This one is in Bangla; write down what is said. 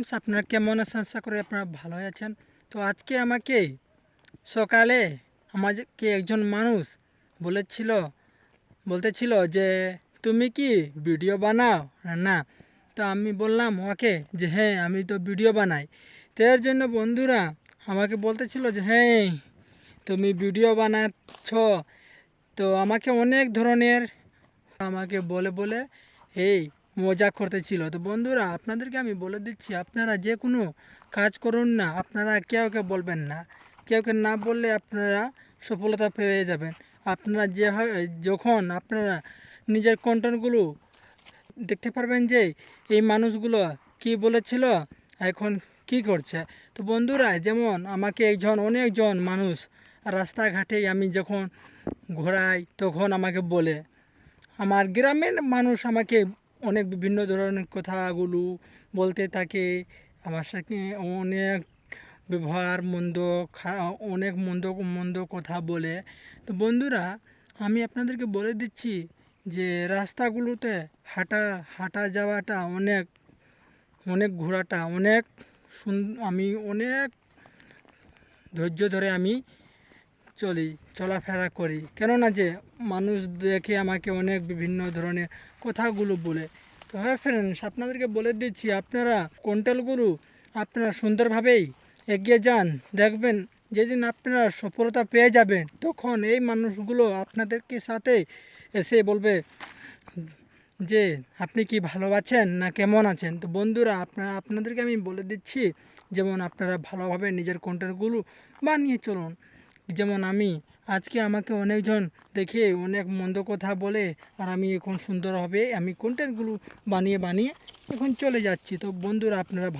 ফ্রেন্ডস আপনারা কেমন আছেন? আশা করি আপনারা ভালো আছেন। তো আজকে আমাকে সকালে আমাকে একজন মানুষ বলেছিল, বলতেছিল যে, তুমি কি ভিডিও বানাও? না তো আমি বললাম ওকে যে হ্যাঁ আমি তো ভিডিও বানাই। তো এর জন্য বন্ধুরা আমাকে বলতেছিল যে হ্যাঁ তুমি ভিডিও বানাচ্ছ। তো আমাকে অনেক ধরনের, আমাকে বলে বলে এই মজা করতেছিল তো বন্ধুরা, আপনাদেরকে আমি বলে দিচ্ছি, আপনারা যে কোনো কাজ করুন না, আপনারা কেউকে বলবেন না। কেউকে না বললে আপনারা সফলতা পেয়ে যাবেন। আপনারা যেভাবে, যখন আপনারা নিজের কন্টেন্টগুলো দেখতে পারবেন যে এই মানুষগুলো কি বলেছিল, এখন কি করছে। তো বন্ধুরা, যেমন আমাকে একজন অনেকজন মানুষ রাস্তাঘাটে আমি যখন ঘোরাই, তখন আমাকে বলে, আমার গ্রামের মানুষ আমাকে অনেক বিভিন্ন ধরনের কথাগুলো বলতে থাকে। আমার সাথে অনেক ব্যবহার, মন্দ অনেক মন্দ মন্দ কথা বলে। তো বন্ধুরা, আমি আপনাদেরকে বলে দিচ্ছি যে রাস্তাগুলোতে হাঁটা হাঁটা যাওয়াটা অনেক অনেক ঘোরাটা অনেক সুন, আমি অনেক ধৈর্য ধরে আমি চলি, চলাফেরা করি। কেননা যে, মানুষ দেখে আমাকে অনেক বিভিন্ন ধরনের কথাগুলো বলে। তো হ্যাঁ ফ্রেন্ডস আপনাদেরকে বলে দিচ্ছি, আপনারা কন্টেন্টগুলো আপনারা সুন্দরভাবেই এগিয়ে যান। দেখবেন, যেদিন আপনারা সফলতা পেয়ে যাবেন, তখন এই মানুষগুলো আপনাদেরকে সাথে এসে বলবে যে, আপনি কি ভালো আছেন না কেমন আছেন? তো বন্ধুরা, আপনারা, আপনাদেরকে আমি বলে দিচ্ছি, যেমন আপনারা ভালোভাবে নিজের কন্টেন্টগুলো বানিয়ে চলুন। যেমন আমি, আজকে আমাকে অনেকজন দেখে অনেক মন্দ কথা বলে, আর আমি এখন সুন্দরভাবে আমি কন্টেন্টগুলো বানিয়ে বানিয়ে এখন চলে যাচ্ছি। তো বন্ধুরা, আপনারা ভালো